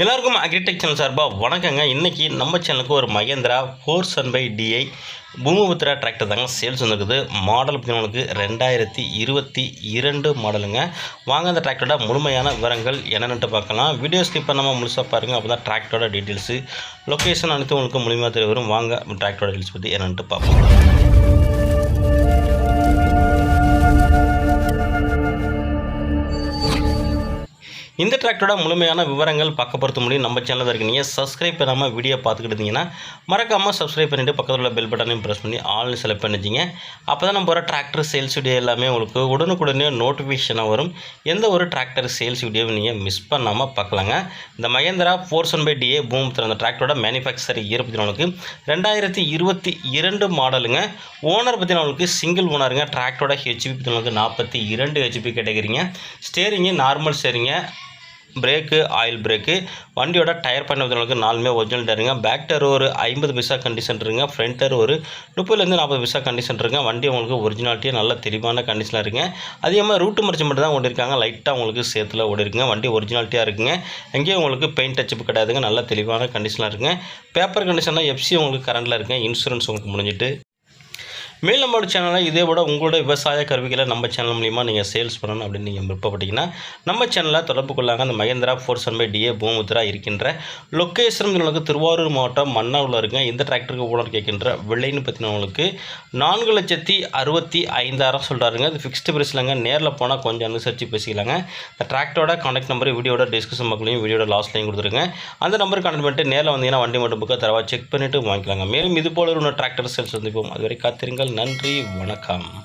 எல்லாருக்கும் agritech channel சார்பாக வணக்கங்க. இன்றைக்கி நம்ம சேனலுக்கு ஒரு Mahindra four Sun five DI Bhoomiputra tractor தாங்க சேல்ஸ் வந்துருக்குது. மாடல் பார்த்தீங்கன்னா ரெண்டாயிரத்தி இருபத்தி இரண்டு மாடலுங்க வாங்க அந்த டிராக்டரோட முழுமையான விவரங்கள் என்னென்னு பார்க்கலாம். வீடியோ ஸ்கிப் பண்ணாமல் முழுசாக பாருங்கள் அப்போ தான் டிராக்டரோட டீட்டெயில்ஸு லொக்கேஷன் அனைத்து உங்களுக்கு முழுமையாக தெரிய வரும். வாங்க டிராக்டரோட டீட்டெயில்ஸ் பற்றி என்னென்னு பார்ப்போம். இந்த டிராக்டரோட முழுமையான விவரங்கள் பார்க்க பொறுத்த முடியும். நம்ம சேனலில் இருக்கீங்க. சப்ஸ்கிரைப் பண்ணாமல் வீடியோ பார்த்துக்கிட்டு இருந்தீங்கன்னா மறக்காமல் சப்ஸ்கிரைப் பண்ணிவிட்டு பக்கத்தில் உள்ள பெல் பட்டனையும் ப்ரெஸ் பண்ணி ஆல்னு செலக்ட் பண்ணிச்சிங்க அப்போ தான் நம்ம டிராக்டர் சேல்ஸ் வீடியோ எல்லாமே உங்களுக்கு உடனுக்குடனே நோட்டிஃபிகேஷனாக வரும். எந்த ஒரு டிராக்டர் சேல்ஸ் வீடியோவும் நீங்கள் மிஸ் பண்ணாமல் பார்க்கலாங்க. இந்த Mahindra four one five DI boom அந்த டிராக்டரோட மேனுஃபேக்சர் இயர் பற்றி நம்மளுக்கு ரெண்டாயிரத்தி இருபத்தி இரண்டு மாடலுங்க ஓனர் பற்றி நம்மளுக்கு சிங்கிள் ஓனருங்க டிராக்டரோட ஹெச்பி பற்றி நம்மளுக்கு நாற்பத்தி இரண்டு HP கேட்டகரிங்க steering normal steering brake oil brake. வண்டியோட டயர் பண்ண நாலுமே ஒரிஜினல் டயருங்க. பேக் டயர் ஒரு ஐம்பது பிசா கண்டிஷன் இருங்க ஃப்ரண்ட் டயர் ஒரு முப்பதுலேருந்து நாற்பது பிசா கண்டிஷன் இருங்க வண்டி உங்களுக்கு ஒரிஜினாலிட்டியாக நல்ல தெளிவான கண்டிஷனாக இருக்குங்க. அதே மாதிரி ரூட்டு மறைச்சி மட்டும் தான் ஓடிருக்காங்க லைட்டாக உங்களுக்கு சேத்துல ஓடிருக்குங்க. வண்டி ஒரிஜினாலிட்டியாக இருக்குங்க. எங்கேயும் உங்களுக்கு பெயிண்ட் டச்சப் கிடையாதுங்க. நல்ல தெளிவான கண்டிஷனாக இருக்குங்க. பேப்பர் கண்டிஷனில் எஃப்சி உங்களுக்கு கரண்டில் இருக்குங்க. இன்சூரன்ஸ் உங்களுக்கு முடிஞ்சிட்டு. மேல் நம்மளோட சேனலில் இதே விட உங்களோட விவசாய கருவிகளை நம்ம சேனல் மூலிமா நீங்கள் சேல்ஸ் பண்ணணும் அப்படின்னு நீங்கள் விருப்பப்பட்டீங்கன்னா நம்ம சேனலில் தொடர்பு கொள்ளாங்க அந்த Mahindra four seven five DI பூமுத்ரா இருக்கின்ற லொக்கேஷன் உங்களுக்கு திருவாரூர் மாவட்டம் மன்னாவில் இருக்குங்க இந்த டிராக்டருக்கு ஓனர் கேட்கின்ற விலைன்னு பார்த்தீங்கன்னா உங்களுக்கு நான்கு லட்சத்தி அறுபத்தி ஐந்தாயிரம் சொல்கிறாருங்க அது ஃபிக்ஸ்டு பிரைஸ்லங்க நேரில் போனால் கொஞ்சம் அனுசரித்து பேசிக்கலாங்க. இந்த டிராக்டரோட கான்டாக்ட் நம்பர் வீடியோட டிஸ்கஷன் மக்களையும் வீடியோட லாஸ்ட்லையும் கொடுத்துருங்க. அந்த நம்பருக்கு கான்டாக்ட் பண்ணிட்டு நேரில் வந்தீங்கன்னா வண்டி மட்டும் புக்கை தரவா செக் பண்ணிவிட்டு வாங்கிக்கலாங்க. மேலும் இது போல ஒரு டிராக்டர் சேல்ஸ் சந்திப்போம். அதுவரை காத்திருங்கள். நன்றி வணக்கம்.